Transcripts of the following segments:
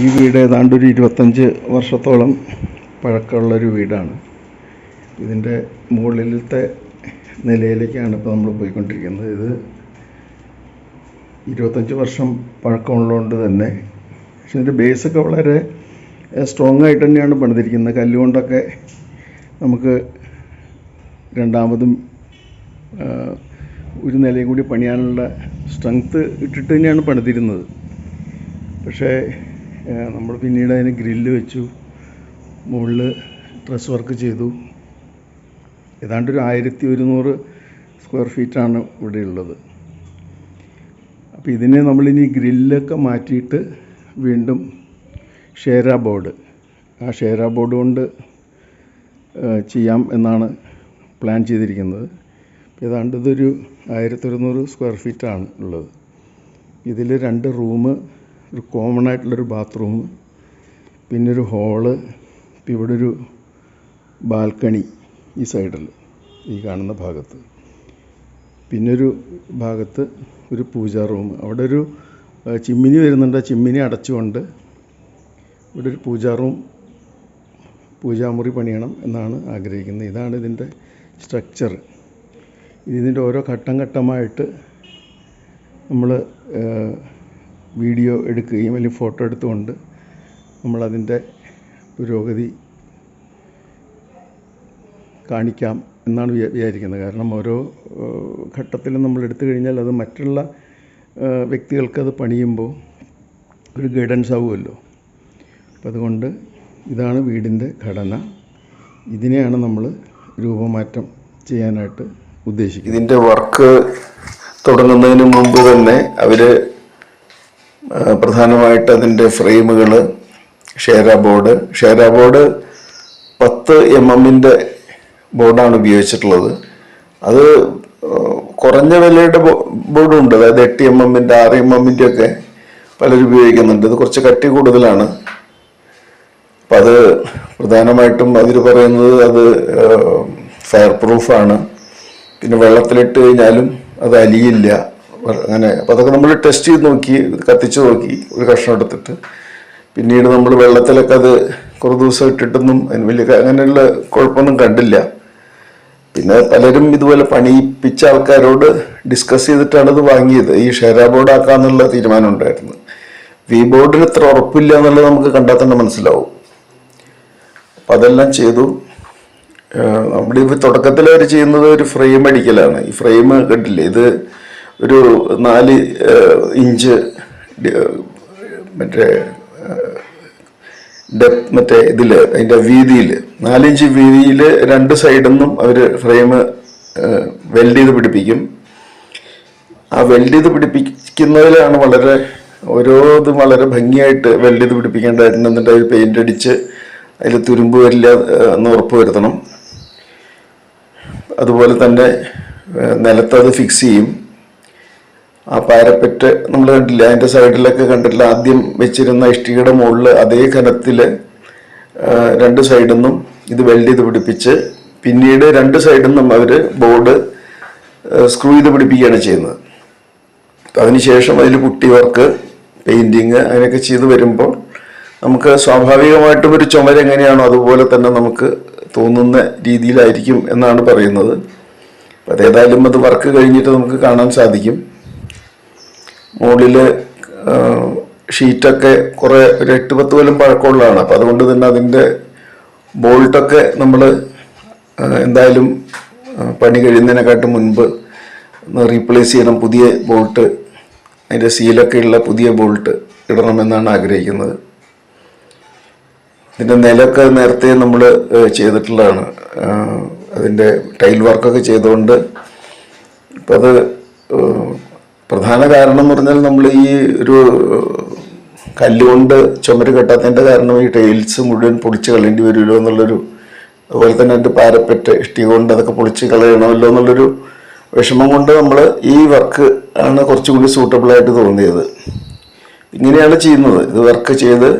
ഈ വീട് ഏതാണ്ട് ഒരു ഇരുപത്തഞ്ച് വർഷത്തോളം പഴക്കമുള്ളൊരു വീടാണ്. ഇതിന്റെ മുകളിലത്തെ നിലയിലേക്കാണ് ഇപ്പോൾ നമ്മൾ പോയിക്കൊണ്ടിരിക്കുന്നത്. ഇത് ഇരുപത്തഞ്ച് വർഷം പഴക്കമുള്ളതുകൊണ്ട് തന്നെ പക്ഷെ ഇതിന്റെ ബേസൊക്കെ വളരെ സ്ട്രോങ് ആയിട്ട് തന്നെയാണ് പണിതിരിക്കുന്നത്. കല്ലുകൊണ്ടൊക്കെ നമുക്ക് രണ്ടാമതും ഒരു നിലയും കൂടി പണിയാനുള്ള സ്ട്രെങ്ത്ത് ഇട്ടിട്ട് തന്നെയാണ് പണിതിരുന്നത്. പക്ഷേ നമ്മൾ പിന്നീട് അതിന് ഗ്രില്ല് വെച്ചു മുകളിൽ ഡ്രസ് വർക്ക് ചെയ്തു. ഏതാണ്ട് ഒരു ആയിരത്തി ഒരുന്നൂറ് സ്ക്വയർ ഫീറ്റാണ് ഇവിടെ ഉള്ളത്. അപ്പോൾ ഇതിനെ നമ്മളിനി ഗ്രില്ലൊക്കെ മാറ്റിയിട്ട് വീണ്ടും ഷേര ബോർഡ്. ആ ഷേര ബോർഡ് കൊണ്ട് ചെയ്യാം എന്നാണ് പ്ലാൻ ചെയ്തിരിക്കുന്നത്. ഏതാണ്ട് ഇതൊരു ആയിരത്തി ഒരുന്നൂറ് സ്ക്വയർ ഫീറ്റാണ് ഉള്ളത്. ഇതിൽ രണ്ട് റൂം ഒരു കോമൺ ആയിട്ടുള്ളൊരു ബാത്റൂം പിന്നെ ഒരു ഹോൾ ഇപ്പം ഇവിടെ ഒരു ബാൽക്കണി ഈ സൈഡിൽ ഈ കാണുന്ന ഭാഗത്ത്. പിന്നെ ഒരു ഭാഗത്ത് ഒരു പൂജാ റൂം അവിടെ ഒരു ചിമ്മിനി വരുന്നുണ്ട്. ചിമ്മിനി അടച്ചുകൊണ്ട് ഇവിടെ ഒരു പൂജാ റൂം പൂജാമുറി പണിയണം എന്നാണ് ആഗ്രഹിക്കുന്നത്. ഇതാണ് ഇതിന്റെ സ്ട്രക്ചർ ഇതിന്റെ ഓരോ ഘട്ടം ഘട്ടമായിട്ട് നമ്മൾ വീഡിയോ എടുക്കുകയും അല്ലെങ്കിൽ ഫോട്ടോ എടുത്തുകൊണ്ട് നമ്മളതിന്റെ പുരോഗതി കാണിക്കാം എന്നാണ് വിചാ- വിചാരിക്കുന്നത്. കാരണം ഓരോ ഘട്ടത്തിലും നമ്മൾ എടുത്തു കഴിഞ്ഞാൽ അത് മറ്റുള്ള വ്യക്തികൾക്ക് വ്യക്തികൾക്കത് പണിയുമ്പോൾ ഒരു ഗൈഡൻസ് ആവുമല്ലോ. അപ്പം അതുകൊണ്ട് ഇതാണ് വീടിന്റെ ഘടന. ഇതിനെയാണ് നമ്മൾ രൂപമാറ്റം ചെയ്യാനായിട്ട് ഉദ്ദേശിക്കുന്നത്. ഇതിന്റെ വർക്ക് തുടങ്ങുന്നതിന് മുമ്പ് തന്നെ അവർ ആ, പ്രധാനമായിട്ട് അതിന്റെ ഫ്രെയിമുകൾ ഷേര ബോർഡ്. ഷേര ബോർഡ് പത്ത് എം എമ്മിന്റെ ബോർഡാണ് ഉപയോഗിച്ചിട്ടുള്ളത്. അത് കുറഞ്ഞ വിലയുടെ ബോർഡുണ്ട്. അതായത് എട്ട് എം എമ്മിന്റെ ആറ് എം എമ്മിന്റെ ഒക്കെ പലരും ഉപയോഗിക്കുന്നുണ്ട്. ഇത് കുറച്ച് കട്ടി കൂടുതലാണ്. അപ്പം അത് പ്രധാനമായിട്ടും അതിൽ പറയുന്നത് അത് ഫയർ പ്രൂഫാണ് പിന്നെ വെള്ളത്തിലിട്ട് കഴിഞ്ഞാലും അത് അലിയില്ല. അങ്ങനെ. അപ്പം അതൊക്കെ നമ്മൾ ടെസ്റ്റ് ചെയ്ത് നോക്കി കത്തിച്ച് നോക്കി ഒരു കഷ്ണം എടുത്തിട്ട്. പിന്നീട് നമ്മൾ വെള്ളത്തിലൊക്കെ അത് കുറേ ദിവസം ഇട്ടിട്ടൊന്നും അതിന് വലിയ അങ്ങനെയുള്ള കുഴപ്പമൊന്നും കണ്ടില്ല. പിന്നെ പലരും ഇതുപോലെ പണിയിപ്പിച്ച ആൾക്കാരോട് ഡിസ്കസ് ചെയ്തിട്ടാണ് ഇത് വാങ്ങിയത്. ഈ ഷെയർ ബോർഡ് ആക്കാന്നുള്ള തീരുമാനം ഉണ്ടായിരുന്നു. വി ബോർഡിന് ഇത്ര ഉറപ്പില്ല എന്നുള്ളത് നമുക്ക് കണ്ടാൽ തന്നെ മനസ്സിലാവും. അപ്പം അതെല്ലാം ചെയ്തു. നമ്മുടെ ഈ തുടക്കത്തിൽ അവർ ചെയ്യുന്നത് ഒരു ഫ്രെയിം അടിക്കലാണ്. ഈ ഫ്രെയിം കണ്ടില്ലേ? ഇത് ഒരു നാല് ഇഞ്ച് മറ്റേ മറ്റേ ഇതിൽ അതിന്റെ വീതിയിൽ നാലിഞ്ച് വീതിയിൽ രണ്ട് സൈഡിൽ നിന്നും അവർ ഫ്രെയിം വെൽഡ് ചെയ്ത് പിടിപ്പിക്കും. ആ വെൽഡ് ചെയ്ത് പിടിപ്പിക്കുന്നതിലാണ് വളരെ ഓരോ ഇതും വളരെ ഭംഗിയായിട്ട് വെൽഡ് ചെയ്ത് പിടിപ്പിക്കേണ്ടതായിട്ടുണ്ട്. എന്നിട്ട് അതിൽ പെയിന്റ് അടിച്ച് അതിൽ തുരുമ്പ് വരില്ല എന്ന് ഉറപ്പ് വരുത്തണം. അതുപോലെ തന്നെ നിലത്ത് നിലത്തത് ഫിക്സ് ചെയ്യും. ആ പാരപ്പറ്റ് നമ്മൾ കണ്ടില്ല അതിന്റെ സൈഡിലൊക്കെ കണ്ടിട്ടില്ല ആദ്യം വെച്ചിരുന്ന ഇഷ്ടികയുടെ മുകളിൽ അതേ കനത്തിൽ രണ്ട് സൈഡിൽ നിന്നും ഇത് വെൽഡ് ചെയ്ത് പിടിപ്പിച്ച് പിന്നീട് രണ്ട് സൈഡിൽ നിന്നും അവർ ബോർഡ് സ്ക്രൂ ചെയ്ത് പിടിപ്പിക്കുകയാണ് ചെയ്യുന്നത്. അതിനുശേഷം അതിൽ പുട്ടി വർക്ക് പെയിന്റിങ് അങ്ങനെയൊക്കെ ചെയ്ത് വരുമ്പോൾ നമുക്ക് സ്വാഭാവികമായിട്ടും ഒരു ചുമര് എങ്ങനെയാണോ അതുപോലെ തന്നെ നമുക്ക് തോന്നുന്ന രീതിയിലായിരിക്കും എന്നാണ് പറയുന്നത്. അപ്പം അതേതായാലും അത് വർക്ക് കഴിഞ്ഞിട്ട് നമുക്ക് കാണാൻ സാധിക്കും. മുകളിൽ ഷീറ്റൊക്കെ കുറേ ഒരു എട്ട് പത്ത് കൊല്ലം പഴക്കമുള്ളതാണ്. അപ്പോൾ അതുകൊണ്ട് തന്നെ അതിന്റെ ബോൾട്ടൊക്കെ നമ്മൾ എന്തായാലും പണി കഴിയുന്നതിനെക്കാട്ടും മുൻപ് റീപ്ലേസ് ചെയ്യണം. പുതിയ ബോൾട്ട് അതിന്റെ സീലൊക്കെ ഉള്ള പുതിയ ബോൾട്ട് ഇടണമെന്നാണ് ആഗ്രഹിക്കുന്നത്. ഇതിന്റെ നിലമൊക്കെ നേരത്തെ നമ്മൾ ചെയ്തിട്ടുള്ളതാണ്. അതിന്റെ ടൈൽ വർക്കൊക്കെ ചെയ്തുകൊണ്ട് ഇപ്പം അത് പ്രധാന കാരണം എന്ന് പറഞ്ഞാൽ നമ്മൾ ഈ ഒരു കല്ലുകൊണ്ട് ചുമര് കെട്ടാത്തതിന്റെ കാരണം ഈ ടൈൽസ് മുഴുവൻ പൊളിച്ച് കളയേണ്ടി വരുമല്ലോ എന്നുള്ളൊരു അതുപോലെ തന്നെ എന്റെ പാരപ്പറ്റ് ഇഷ്ടി കൊണ്ട് അതൊക്കെ പൊളിച്ച് കളയണമല്ലോ എന്നുള്ളൊരു വിഷമം കൊണ്ട് നമ്മൾ ഈ വർക്ക് ആണ് കുറച്ചുകൂടി കൂടി ആയിട്ട് തോന്നിയത്. ഇങ്ങനെയാണ് ചെയ്യുന്നത്. ഇത് വർക്ക് ചെയ്ത്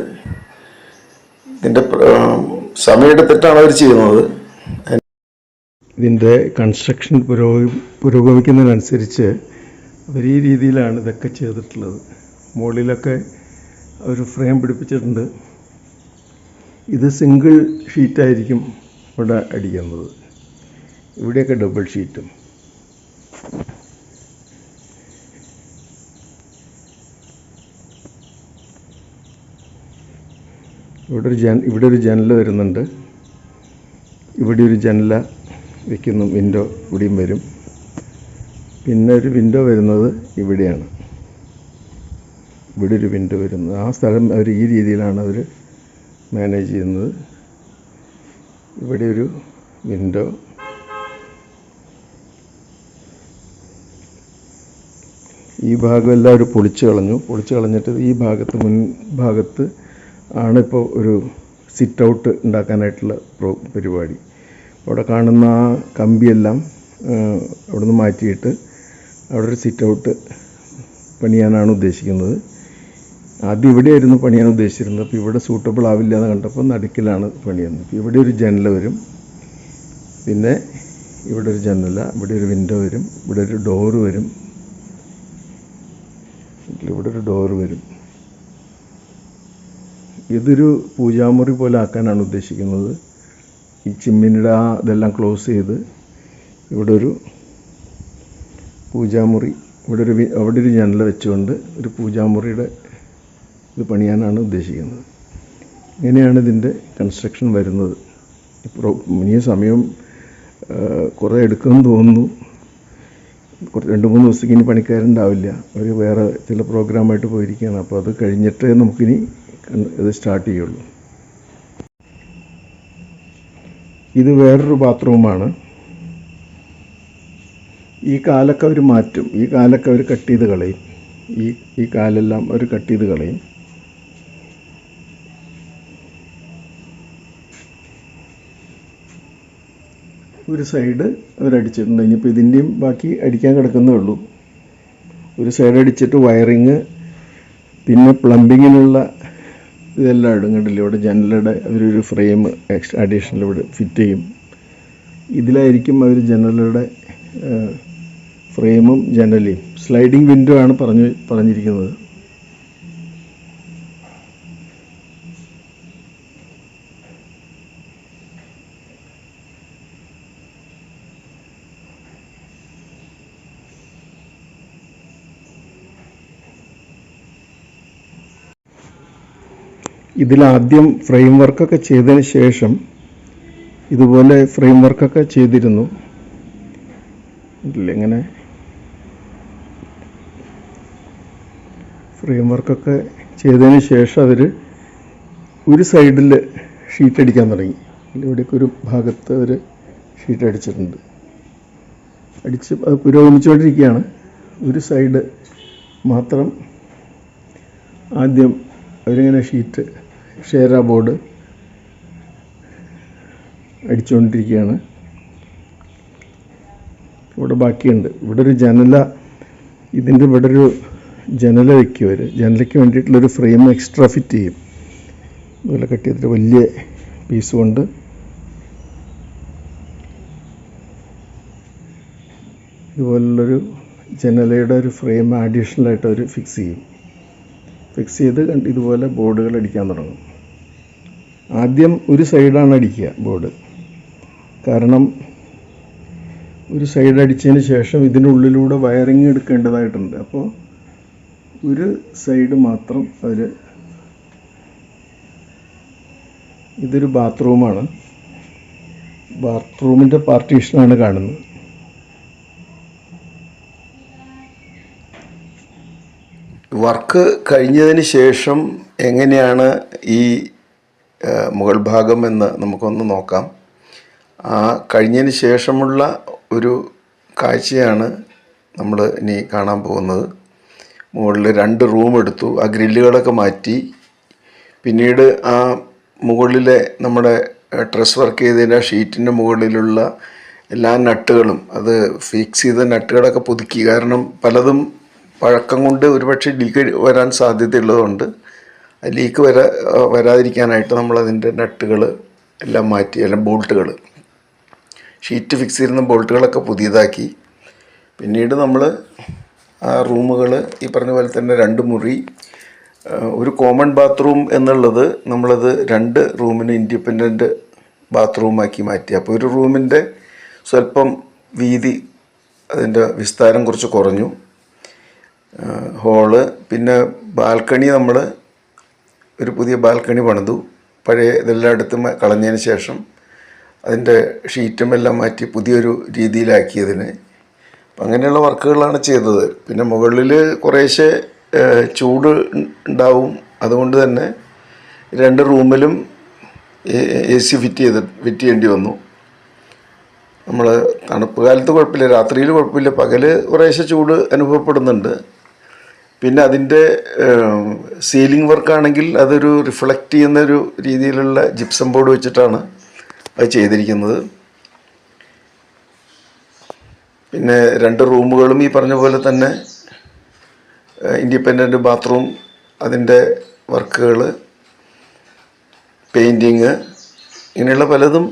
ഇതിന്റെ സമയമെടുത്തിട്ടാണ് അവർ ചെയ്യുന്നത്. ഇതിന്റെ കൺസ്ട്രക്ഷൻ പുരോഗമി പുരോഗമിക്കുന്നതിനനുസരിച്ച് അവർ ഈ രീതിയിലാണ് ഇതൊക്കെ ചെയ്തിട്ടുള്ളത്. മുകളിലൊക്കെ ഒരു ഫ്രെയിം പിടിപ്പിച്ചിട്ടുണ്ട്. ഇത് സിംഗിൾ ഷീറ്റായിരിക്കും ഇവിടെ അടിക്കുന്നത്. ഇവിടെയൊക്കെ ഡബിൾ ഷീറ്റും. ഇവിടെ ഒരു ജന ഇവിടെ ഒരു ജനൽ വരുന്നുണ്ട്. ഇവിടെ ഒരു ജനല വെക്കുന്നു വിൻഡോ ഇവിടെയും വരും. പിന്നെ ഒരു വിൻഡോ വരുന്നത് ഇവിടെയാണ്. ഇവിടെ ഒരു വിൻഡോ വരുന്നത്. ആ സ്ഥലം അവർ ഈ രീതിയിലാണ് അവർ മാനേജ് ചെയ്യുന്നത്. ഇവിടെ ഒരു വിൻഡോ ഈ ഭാഗം എല്ലാം അവർ പൊളിച്ചു കളഞ്ഞു. പൊളിച്ചു കളഞ്ഞിട്ട് ഈ ഭാഗത്ത് മുൻ ഭാഗത്ത് ആണ് ഇപ്പോൾ ഒരു സിറ്റ് ഔട്ട് ഉണ്ടാക്കാനായിട്ടുള്ള പ്രോ പരിപാടി. അവിടെ കാണുന്ന ആ കമ്പിയെല്ലാം അവിടുന്ന് മാറ്റിയിട്ട് അവിടെ ഒരു സിറ്റ് ഔട്ട് പണിയാനാണ് ഉദ്ദേശിക്കുന്നത്. ആദ്യം ഇവിടെയായിരുന്നു പണിയാൻ ഉദ്ദേശിച്ചിരുന്നത്. അപ്പോൾ ഇവിടെ സൂട്ടബിൾ ആവില്ല എന്ന് കണ്ടപ്പോൾ നടുക്കിലാണ് പണിയുന്നത്. അപ്പോൾ ഇവിടെ ഒരു ജനൽ വരും. പിന്നെ ഇവിടെ ഒരു ജനല ഇവിടെ ഒരു വിൻഡോ വരും. ഇവിടെ ഒരു ഡോറ് വരും. ഇവിടെ ഒരു ഡോറ് വരും. ഇതൊരു പൂജാമുറി പോലെ ആക്കാനാണ് ഉദ്ദേശിക്കുന്നത്. ഈ ചിമ്മിനിട ഇതെല്ലാം ക്ലോസ് ചെയ്ത് ഇവിടെ ഒരു പൂജാമുറി. ഇവിടെ ഒരു അവിടെ ഒരു ജനല വെച്ചുകൊണ്ട് ഒരു പൂജാമുറിയുടെ ഇത് പണിയാനാണ് ഉദ്ദേശിക്കുന്നത്. ഇങ്ങനെയാണ് ഇതിന്റെ കൺസ്ട്രക്ഷൻ വരുന്നത്. ഇനിയും സമയം കുറേ എടുക്കുമെന്ന് തോന്നുന്നു. കുറച്ച് രണ്ട് മൂന്ന് ദിവസത്തേക്ക് ഇനി പണിക്കാരുണ്ടാവില്ല. അവർ വേറെ ചില പ്രോഗ്രാമായിട്ട് പോയിരിക്കുകയാണ്. അപ്പോൾ അത് കഴിഞ്ഞിട്ടേ നമുക്കിനി ഇത് സ്റ്റാർട്ട് ചെയ്യുള്ളൂ. ഇത് വേറൊരു ബാത്റൂമാണ്. ഈ കാലൊക്കെ അവർ മാറ്റും. ഈ കാലൊക്കെ അവർ കട്ട് ചെയ്ത് കളയും. ഈ ഈ കാലെല്ലാം അവർ കട്ട് ചെയ്ത് കളയും. ഒരു സൈഡ് അവരടിച്ചിട്ടുണ്ട് ഇനിയിപ്പോൾ ഇതിന്റെയും ബാക്കി അടിക്കാൻ കിടക്കുന്നേ ഉള്ളൂ. ഒരു സൈഡ് അടിച്ചിട്ട് വയറിങ് പിന്നെ പ്ലംബിങ്ങിനുള്ള ഇതെല്ലാം ഇടും കണ്ടില്ലേ? ഇവിടെ ജനലുടെ അവരൊരു ഫ്രെയിം എക്സ്ട്രാ അഡീഷണൽ ഇവിടെ ഫിറ്റ് ചെയ്യും. ഇതിലായിരിക്കും അവർ ജനലുടെ ഫ്രെയിമും ജനലയും സ്ലൈഡിംഗ് വിൻഡോ ആണ് പറഞ്ഞു പറഞ്ഞിരിക്കുന്നത്. ഇതിലാദ്യം ഫ്രെയിം വർക്കൊക്കെ ചെയ്തതിന് ശേഷം ഇതുപോലെ ഫ്രെയിം വർക്കൊക്കെ ചെയ്തിരുന്നു. ഇങ്ങനെ ഫ്രെയിം വർക്കൊക്കെ ചെയ്തതിന് ശേഷം അവർ ഒരു സൈഡിൽ ഷീറ്റ് അടിക്കാൻ തുടങ്ങി. ഇവിടെയൊക്കെ ഒരു ഭാഗത്ത് അവർ ഷീറ്റ് അടിച്ചിട്ടുണ്ട്. അടിച്ച് അത് പുരോഗമിച്ചുകൊണ്ടിരിക്കുകയാണ്. ഒരു സൈഡ് മാത്രം ആദ്യം അവരിങ്ങനെ ഷീറ്റ് ഷേര ബോർഡ് അടിച്ചുകൊണ്ടിരിക്കുകയാണ്. ഇവിടെ ബാക്കിയുണ്ട്. ഇവിടെ ഒരു ജനല ഇതിന്റെ ഇവിടെ ഒരു ജനല വയ്ക്കും അവർ ജനലയ്ക്ക് വേണ്ടിയിട്ടുള്ളൊരു ഫ്രെയിം എക്സ്ട്രാ ഫിറ്റ് ചെയ്യും. അതുപോലെ കട്ട് ചെയ്തിട്ട് വലിയ പീസ് കൊണ്ട്. ഇതുപോലുള്ളൊരു ജനലയുടെ ഒരു ഫ്രെയിം അഡീഷണലായിട്ട് അവർ ഫിക്സ് ചെയ്യും. ഫിക്സ് ചെയ്ത് കണ്ട് ഇതുപോലെ ബോർഡുകൾ അടിക്കാൻ തുടങ്ങും. ആദ്യം ഒരു സൈഡാണ് അടിക്കുക ബോർഡ്. കാരണം ഒരു സൈഡ് അടിച്ചതിന് ശേഷം ഇതിനുള്ളിലൂടെ വയറിങ് എടുക്കേണ്ടതായിട്ടുണ്ട്. അപ്പോൾ ഒരു സൈഡ് മാത്രം അവർ ഇതൊരു ബാത്റൂമാണ്. ബാത്റൂമിന്റെ പാർട്ടീഷനാണ് കാണുന്നത്. വർക്ക് കഴിഞ്ഞതിന് ശേഷം എങ്ങനെയാണ് ഈ മുകൾ ഭാഗം എന്ന് നമുക്കൊന്ന് നോക്കാം. ആ കഴിഞ്ഞതിന് ശേഷമുള്ള ഒരു കാഴ്ചയാണ് നമ്മൾ ഇനി കാണാൻ പോകുന്നത്. മുകളിൽ രണ്ട് റൂം എടുത്തു ആ ഗ്രില്ലുകളൊക്കെ മാറ്റി. പിന്നീട് ആ മുകളിലെ നമ്മുടെ ഡ്രസ് വർക്ക് ചെയ്തതിന്റെ ഷീറ്റിന്റെ മുകളിലുള്ള എല്ലാ നട്ടുകളും അത് ഫിക്സ് ചെയ്ത നട്ടുകളൊക്കെ പുതുക്കി. കാരണം പലതും പഴക്കം കൊണ്ട് ഒരുപക്ഷെ ലീക്ക് വരാൻ സാധ്യതയുള്ളതുകൊണ്ട് ലീക്ക് വരാ വരാതിരിക്കാനായിട്ട് നമ്മളതിന്റെ നട്ടുകൾ എല്ലാം മാറ്റി എല്ലാം ബോൾട്ടുകൾ. ഷീറ്റ് ഫിക്സ് ചെയ്യുന്ന ബോൾട്ടുകളൊക്കെ പുതിയതാക്കി. പിന്നീട് നമ്മൾ റൂമുകൾ ഈ പറഞ്ഞ പോലെ തന്നെ രണ്ട് മുറി ഒരു കോമൺ ബാത്റൂം എന്നുള്ളത് നമ്മളത് രണ്ട് റൂമിന് ഇൻഡിപെൻഡന്റ് ബാത്റൂമാക്കി മാറ്റി. അപ്പോൾ ഒരു റൂമിന്റെ സ്വല്പം വീതി അതിന്റെ വിസ്താരം കുറച്ച് കുറഞ്ഞു. ഹോൾ പിന്നെ ബാൽക്കണി നമ്മൾ ഒരു പുതിയ ബാൽക്കണി പണിതു. പഴയ ഇതെല്ലാം എടുത്ത് കളഞ്ഞതിന് ശേഷം അതിന്റെ ഷീറ്റും എല്ലാം മാറ്റി പുതിയൊരു രീതിയിലാക്കിയതിന് അപ്പം അങ്ങനെയുള്ള വർക്കുകളാണ് ചെയ്തത്. പിന്നെ മുകളിൽ കുറേശ്ശെ ചൂട് ഉണ്ടാവും അതുകൊണ്ട് തന്നെ രണ്ട് റൂമിലും എ സി ഫിറ്റ് ചെയ്ത് ഫിറ്റ് ചെയ്യേണ്ടി വന്നു. നമ്മൾ തണുപ്പ് കാലത്ത് കുഴപ്പമില്ല. രാത്രിയിൽ കുഴപ്പമില്ല. പകൽ കുറേശ്ശെ ചൂട് അനുഭവപ്പെടുന്നുണ്ട്. പിന്നെ അതിന്റെ സീലിംഗ് വർക്കാണെങ്കിൽ അതൊരു റിഫ്ലക്റ്റ് ചെയ്യുന്ന ഒരു രീതിയിലുള്ള ജിപ്സം ബോർഡ് വെച്ചിട്ടാണ് അത് ചെയ്തിരിക്കുന്നത്. പിന്നെ രണ്ട് റൂമുകളും ഈ പറഞ്ഞ പോലെ തന്നെ ഇൻഡിപെൻഡന്റ് ബാത്റൂം അതിന്റെ വർക്കുകൾ പെയിന്റിങ് ഇങ്ങനെയുള്ള പലതും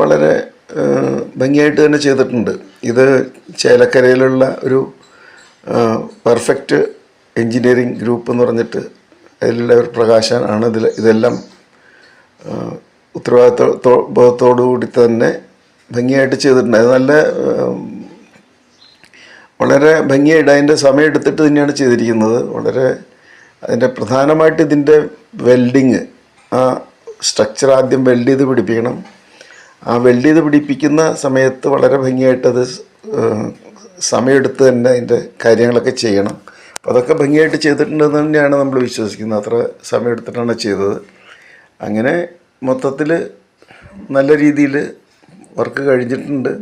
വളരെ ഭംഗിയായിട്ട് തന്നെ ചെയ്തിട്ടുണ്ട്. ഇത് ചേലക്കരയിലുള്ള ഒരു പെർഫെക്റ്റ് എൻജിനീയറിംഗ് ഗ്രൂപ്പ് എന്ന് പറഞ്ഞിട്ട് അതിലുള്ള ഒരു പ്രകാശൻ ആണ് ഇതിൽ ഇതെല്ലാം ഉത്തരവാദിത്വ ബോധത്തോടു കൂടി തന്നെ ഭംഗിയായിട്ട് ചെയ്തിട്ടുണ്ട്. നല്ല വളരെ ഭംഗിയായിട്ട് അതിന്റെ സമയം എടുത്തിട്ട് തന്നെയാണ് ചെയ്തിരിക്കുന്നത്. വളരെ അതിന്റെ പ്രധാനമായിട്ട് ഇതിന്റെ വെൽഡിങ് ആ സ്ട്രക്ചർ ആദ്യം വെൽഡ് ചെയ്ത് പിടിപ്പിക്കണം. ആ വെൽഡ് ചെയ്ത് പിടിപ്പിക്കുന്ന സമയത്ത് വളരെ ഭംഗിയായിട്ടത് സമയമെടുത്ത് തന്നെ അതിന്റെ കാര്യങ്ങളൊക്കെ ചെയ്യണം. അപ്പോൾ അതൊക്കെ ഭംഗിയായിട്ട് ചെയ്തിട്ടുണ്ടെന്ന് തന്നെയാണ് നമ്മൾ വിശ്വസിക്കുന്നത്. അത്ര സമയമെടുത്തിട്ടാണ് ചെയ്തത്. അങ്ങനെ മൊത്തത്തിൽ നല്ല രീതിയിൽ വർക്ക് കഴിഞ്ഞിട്ടുണ്ട്.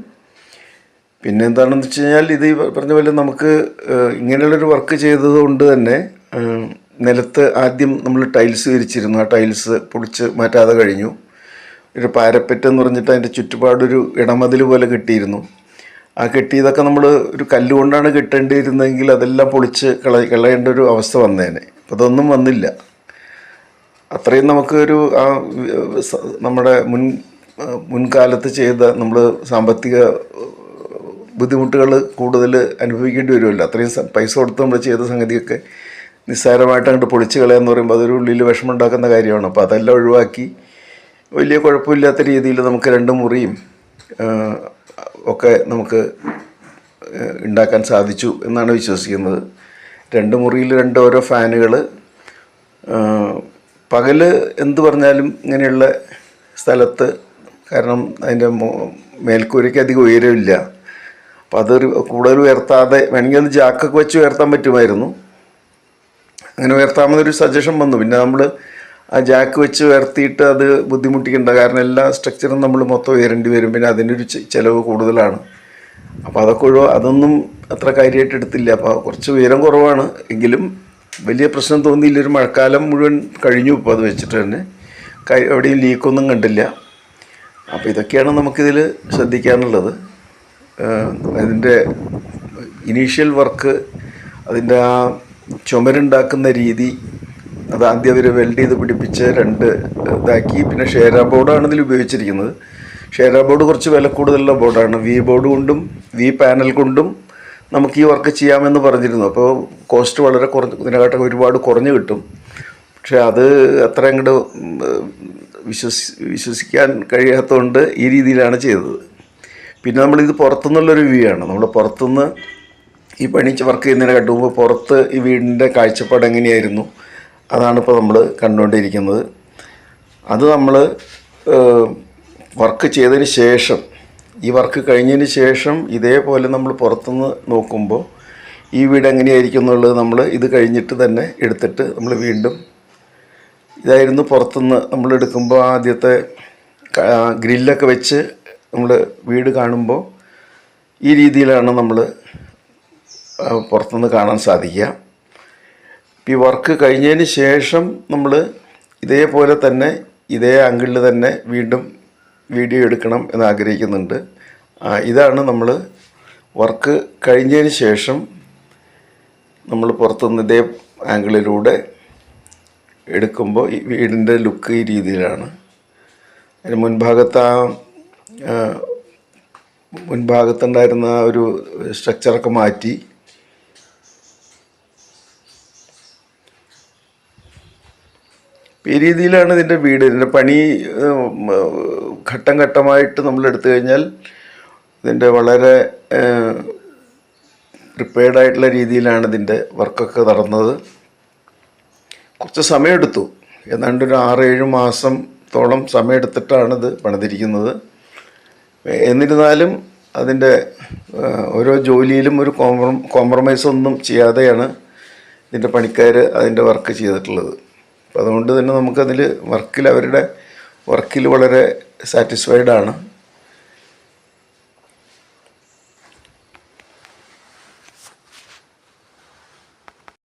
പിന്നെ എന്താണെന്ന് വെച്ച് കഴിഞ്ഞാൽ ഇത് പറഞ്ഞ പോലെ നമുക്ക് ഇങ്ങനെയുള്ളൊരു വർക്ക് ചെയ്തതുകൊണ്ട് തന്നെ നിലത്ത് ആദ്യം നമ്മൾ ടൈൽസ് വിരിച്ചിരുന്നു. ആ ടൈൽസ് പൊളിച്ച് മാറ്റാതെ കഴിഞ്ഞു. ഒരു പാരപ്പറ്റ് എന്ന് പറഞ്ഞിട്ട് അതിന്റെ ചുറ്റുപാടൊരു ഇടമതിൽ പോലെ കെട്ടിയിരുന്നു. ആ കെട്ടിയതൊക്കെ നമ്മൾ ഒരു കല്ലുകൊണ്ടാണ് കെട്ടേണ്ടിയിരുന്നെങ്കിൽ അതെല്ലാം പൊളിച്ച് കള കളയേണ്ട ഒരു അവസ്ഥ വന്നേനെ. അപ്പോൾ അതൊന്നും വന്നില്ല. അത്രയും നമുക്ക് ഒരു ആ നമ്മുടെ മുൻ മുൻകാലത്ത് ചെയ്ത നമ്മൾ സാമ്പത്തിക ബുദ്ധിമുട്ടുകൾ കൂടുതൽ അനുഭവിക്കേണ്ടി വരുമല്ലോ. അത്രയും പൈസ കൊടുത്ത് നമ്മൾ ചെയ്ത സംഗതിയൊക്കെ നിസ്സാരമായിട്ട് അങ്ങോട്ട് പൊളിച്ച് കളയാന്ന് പറയുമ്പോൾ അതൊരു ഉള്ളിൽ വിഷമമുണ്ടാക്കുന്ന കാര്യമാണ്. അപ്പോൾ അതെല്ലാം ഒഴിവാക്കി വലിയ കുഴപ്പമില്ലാത്ത രീതിയിൽ നമുക്ക് രണ്ട് മുറിയും ഒക്കെ നമുക്ക് ഉണ്ടാക്കാൻ സാധിച്ചു എന്നാണ് വിശ്വസിക്കുന്നത്. രണ്ട് മുറിയിൽ രണ്ട് ഓരോ ഫാനുകൾ പകൽ എന്ത് പറഞ്ഞാലും ഇങ്ങനെയുള്ള സ്ഥലത്ത് കാരണം അതിന്റെ മേൽക്കൂരയ്ക്ക് അധികം ഉയരമില്ല. അപ്പോൾ അതൊരു കൂടുതൽ ഉയർത്താതെ വേണമെങ്കിൽ ഒന്ന് ജാക്കൊക്കെ വെച്ച് ഉയർത്താൻ പറ്റുമായിരുന്നു. അങ്ങനെ ഉയർത്താമെന്നൊരു സജഷൻ വന്നു. പിന്നെ നമ്മൾ ആ ജാക്ക് വെച്ച് ഉയർത്തിയിട്ട് അത് ബുദ്ധിമുട്ടിക്കേണ്ട കാരണം എല്ലാ സ്ട്രക്ചറും നമ്മൾ മൊത്തം ഉയരേണ്ടി വരും. പിന്നെ ഒരു ചിലവ് കൂടുതലാണ്. അപ്പോൾ അതൊക്കെ ഒഴിവ് അതൊന്നും അത്ര കാര്യമായിട്ട് എടുത്തില്ല. അപ്പോൾ കുറച്ച് ഉയരം കുറവാണ്. എങ്കിലും വലിയ പ്രശ്നം തോന്നിയില്ല. ഒരു മഴക്കാലം മുഴുവൻ കഴിഞ്ഞു ഇപ്പോൾ അത് വെച്ചിട്ട് തന്നെ. എവിടെയും ലീക്കൊന്നും കണ്ടില്ല. അപ്പോൾ ഇതൊക്കെയാണ് നമുക്കിതിൽ ശ്രദ്ധിക്കാനുള്ളത്. അതിന്റെ ഇനീഷ്യൽ വർക്ക് അതിന്റെ ആ ചുമരുണ്ടാക്കുന്ന രീതി അത് ആദ്യം അവർ വെൽഡ് ചെയ്ത് പിടിപ്പിച്ച് രണ്ട് ഇതാക്കി. പിന്നെ ഷേരാ ബോർഡാണ് ഇതിൽ ഉപയോഗിച്ചിരിക്കുന്നത്. ഷേരാ ബോർഡ് കുറച്ച് വില കൂടുതലുള്ള ബോർഡാണ്. വി ബോർഡ് കൊണ്ടും വി പാനൽ കൊണ്ടും നമുക്ക് ഈ വർക്ക് ചെയ്യാമെന്ന് പറഞ്ഞിരുന്നു. അപ്പോൾ കോസ്റ്റ് വളരെ കുറഞ്ഞ് ഇതിനെക്കാട്ടൊക്കെ ഒരുപാട് കുറഞ്ഞ് കിട്ടും. പക്ഷേ അത് അത്ര അങ്ങോട്ട് വിശ്വസി വിശ്വസിക്കാൻ കഴിയാത്തതുകൊണ്ട് ഈ രീതിയിലാണ് ചെയ്തത്. പിന്നെ നമ്മളിത് പുറത്തുനിന്നുള്ളൊരു വ്യൂ ആണ്. നമ്മൾ പുറത്തുനിന്ന് ഈ പണി വർക്ക് ചെയ്യുന്നതിനെ കണ്ടുമ്പോൾ പുറത്ത് ഈ വീടിന്റെ കാഴ്ചപ്പാട് എങ്ങനെയായിരുന്നു? അതാണ് ഇപ്പോൾ നമ്മൾ കണ്ടുകൊണ്ടിരിക്കുന്നത്. അത് നമ്മൾ വർക്ക് ചെയ്തതിന് ശേഷം ഈ വർക്ക് കഴിഞ്ഞതിന് ശേഷം ഇതേപോലെ നമ്മൾ പുറത്തുനിന്ന് നോക്കുമ്പോൾ ഈ വീട് എങ്ങനെയായിരിക്കും എന്നുള്ളത് നമ്മൾ ഇത് കഴിഞ്ഞിട്ട് തന്നെ എടുത്തിട്ട് നമ്മൾ വീണ്ടും ഇതായിരുന്നു പുറത്തുനിന്ന് നമ്മൾ എടുക്കുമ്പോൾ ആദ്യത്തെ ഗ്രില്ലൊക്കെ വെച്ച് നമ്മൾ വീട് കാണുമ്പോൾ ഈ രീതിയിലാണ് നമ്മൾ പുറത്തുനിന്ന് കാണാൻ സാധിക്കുക. ഈ വർക്ക് കഴിഞ്ഞതിന് ശേഷം നമ്മൾ ഇതേപോലെ തന്നെ ഇതേ ആംഗിളിൽ തന്നെ വീണ്ടും വീഡിയോ എടുക്കണം എന്ന് ആഗ്രഹിക്കുന്നുണ്ട്. ഇതാണ് നമ്മൾ വർക്ക് കഴിഞ്ഞതിന് ശേഷം നമ്മൾ പുറത്തുനിന്ന് ഇതേ ആംഗിളിലൂടെ എടുക്കുമ്പോൾ ഈ വീടിന്റെ ലുക്ക് ഈ രീതിയിലാണ്. അതിന് മുൻഭാഗത്ത് ആ മുൻഭാഗത്തുണ്ടായിരുന്ന ആ ഒരു സ്ട്രക്ചറൊക്കെ മാറ്റി. ഈ രീതിയിലാണ് ഇതിന്റെ വീട്. ഇതിന്റെ പണി ഘട്ടം ഘട്ടമായിട്ട് നമ്മൾ എടുത്തു കഴിഞ്ഞാൽ ഇതിന്റെ വളരെ പ്രിപ്പയർഡ് ആയിട്ടുള്ള രീതിയിലാണ് ഇതിന്റെ വർക്കൊക്കെ നടന്നത്. കുറച്ച് സമയമെടുത്തു. ഏതാണ്ട് ഒരു ആറ് ഏഴ് മാസത്തോളം സമയമെടുത്തിട്ടാണ് ഇത് പണിതിരിക്കുന്നത്. എന്നിരുന്നാലും അതിന്റെ ഓരോ ജോലിയിലും ഒരു കോംപ്ര കോംപ്രമൈസ് ഒന്നും ചെയ്യാതെയാണ് ഇതിന്റെ പണിക്കാർ അതിന്റെ വർക്ക് ചെയ്തിട്ടുള്ളത്. അപ്പോൾ അതുകൊണ്ട് തന്നെ നമുക്കതിൽ വർക്കിൽ അവരുടെ വർക്കിൽ വളരെ സാറ്റിസ്ഫൈഡ് ആണ്